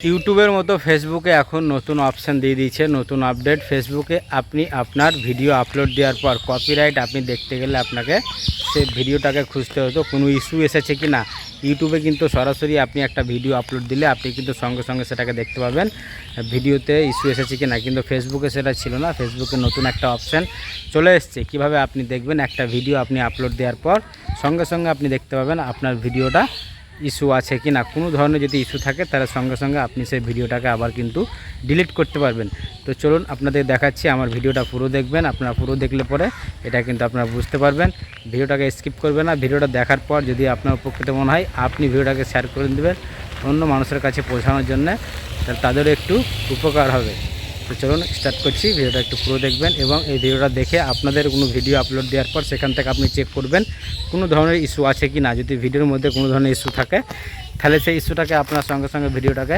ইউটিউবের মতো ফেসবুকে এখন নতুন অপশান দিয়ে দিয়েছে, নতুন আপডেট ফেসবুকে আপনি আপনার ভিডিও আপলোড দেওয়ার পর কপিরাইট আপনি দেখতে গেলে আপনাকে সে ভিডিওটাকে খুঁজতে হতো কোনো ইস্যু এসেছে কি না? ইউটিউবে কিন্তু সরাসরি আপনি একটা ভিডিও আপলোড দিলে আপনি কিন্তু সঙ্গে সঙ্গে সেটাকে দেখতে পাবেন। ভিডিওতে ইস্যু এসেছে কি না? কিন্তু ফেসবুকে সেটা ছিল না। ফেসবুকে নতুন একটা অপশান চলে এসছে। কীভাবে আপনি দেখবেন? একটা ভিডিও আপনি আপলোড দেওয়ার পর সঙ্গে সঙ্গে আপনি দেখতে পাবেন আপনার ভিডিওটা ইস্যু আছে কি না, কোনো ধরনের যদি ইস্যু থাকে তাহলে সঙ্গে সঙ্গে আপনি সেই ভিডিওটাকে আবার কিন্তু ডিলিট করতে পারবেন। তো চলুন আপনাদের দেখাচ্ছি, আমার ভিডিওটা পুরো দেখবেন, আপনারা পুরো দেখলে পরে এটা কিন্তু আপনারা বুঝতে পারবেন। ভিডিওটাকে স্কিপ করবেন না, ভিডিওটা দেখার পর যদি আপনার উপকৃত মনে হয়, আপনি ভিডিওটাকে শেয়ার করে দেবেন অন্য মানুষের কাছে পৌঁছানোর জন্য, তাহলে তাদেরও একটু উপকার হবে। তো চলুন স্টার্ট করছি। ভিডিওটা একটু পুরো দেখবেন এবং এই ভিডিওটা দেখে আপনাদের কোনো ভিডিও আপলোড দেওয়ার পর সেখান থেকে আপনি চেক করবেন কোনো ধরনের ইস্যু আছে কি না। যদি ভিডিওর মধ্যে কোনো ধরনের ইস্যু থাকে, তাহলে সেই ইস্যুটাকে আপনার সঙ্গে সঙ্গে ভিডিওটাকে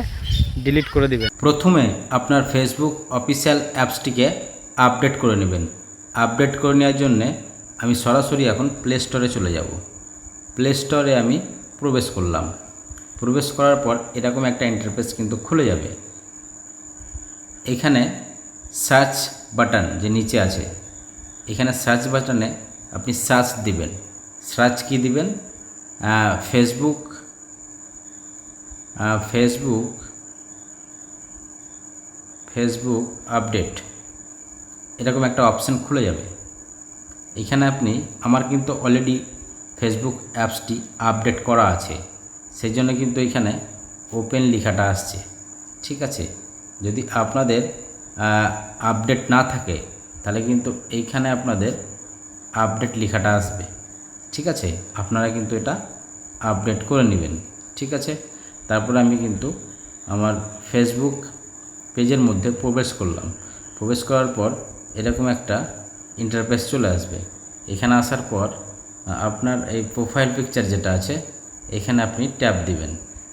ডিলিট করে দিবেন। প্রথমে আপনার ফেসবুক অফিসিয়াল অ্যাপসটিকে আপডেট করে নেবেন। আপডেট করে নেওয়ার জন্যে আমি সরাসরি এখন প্লে স্টোরে চলে যাব। প্লে স্টোরে আমি প্রবেশ করলাম। প্রবেশ করার পর এরকম একটা ইন্টারফেস কিন্তু খুলে যাবে। এখানে সার্চ বাটন যে নিচে আছে, এখানে সার্চ বাটনে আপনি সার্চ দিবেন। সার্চ কি দিবেন? ফেসবুক ফেসবুক ফেসবুক আপডেট এরকম একটা অপশান খুলে যাবে। এখানে আপনি, আমার কিন্তু অলরেডি ফেসবুক অ্যাপসটি আপডেট করা আছে। সেই জন্য কিন্তু এখানে ওপেন লেখাটা আসছে। ঠিক আছে? যদি আপনাদের আপডেট না থাকে, তাহলে কিন্তু এইখানে আপনাদের আপডেট লেখাটা আসবে। ঠিক আছে? আপনারা কিন্তু এটা আপডেট করে নেবেন। ঠিক আছে? তারপরে আমি কিন্তু আমার ফেসবুক পেজের মধ্যে প্রবেশ করলাম। প্রবেশ করার পর এরকম একটা ইন্টারফেস চলে আসবে। এখানে আসার পর আপনার এই প্রোফাইল পিকচার যেটা আছে, এখানে আপনি ট্যাপ দিবেন।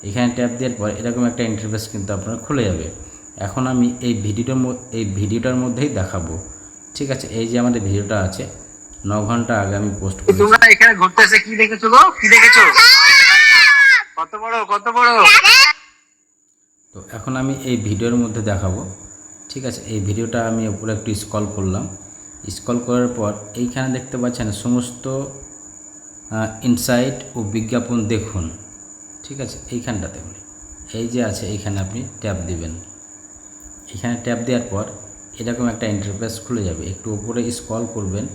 এখানে ট্যাপ দেওয়ার পর এরকম একটা ইন্টারফেস কিন্তু আপনার খুলে যাবে। এখন আমি এই ভিডিওটার এই ভিডিওটার মধ্যেই দেখাবো। ঠিক আছে? এই যে আমাদের ভিডিওটা আছে ন ঘণ্টা আগে আমি পোস্ট করেছি। তোমরা এখানে ঘুরতে এসে কি দেখেছ গো? কি দেখেছ? কত বড় কত বড়? তো এখন আমি এই ভিডিওর মধ্যে দেখাবো। ঠিক আছে? এই ভিডিওটা আমি উপরে একটু স্কল করলাম। স্কল করার পর এইখানে দেখতে পাচ্ছেন সমস্ত ইনসাইট ও বিজ্ঞাপন দেখুন। ঠিক আছে? এইখানটা দেখুন এই যে আছে এইখানে আপনি ট্যাপ দিবেন। এখানে ট্যাপ দেওয়ার পর এরকম একটা ইন্টারফেস খুলে যাবে। একটু উপরে স্ক্রল করবেন।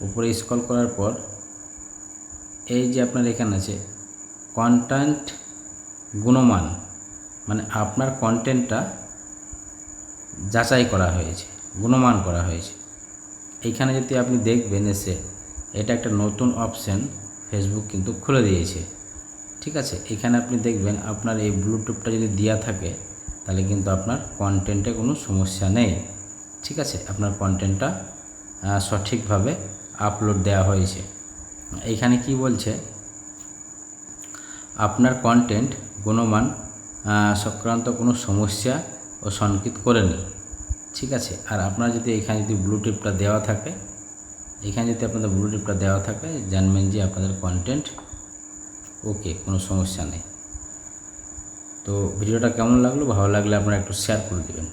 উপরে স্ক্রল করার পর এই যে আপনার এখানে আছে কন্টেন্ট গুণমান মানে আপনার কন্টেন্টটা যাচাই করা হয়েছে, গুণমান করা হয়েছে। এইখানে যদি আপনি দেখবেন এসে এটা একটা নতুন অপশান ফেসবুক কিন্তু খুলে দিয়েছে। ঠিক আছে? এখানে আপনি দেখবেন আপনার এই ব্লুটুথটা যদি দেওয়া থাকে তাহলে কিন্তু আপনার কন্টেন্টে কোনো সমস্যা নেই। ঠিক আছে? আপনার কন্টেন্টটা সঠিকভাবে আপলোড দেওয়া হয়েছে। এইখানে কি বলছে? আপনার কন্টেন্ট গুণমান সংক্রান্ত কোনো সমস্যা ও সংকিত করেনি। ঠিক আছে? আর আপনার যদি এখানে যদি ব্লুটিপটা দেওয়া থাকে, এখানে যদি আপনাদের ব্লুটিপটা দেওয়া থাকে, জানবেন যে আপনাদের কন্টেন্ট ওকে কোনো সমস্যা নেই। তো ভিডিওটা কেমন লাগল? ভালো লাগলে আপনারা একটু শেয়ার করে দেবেন।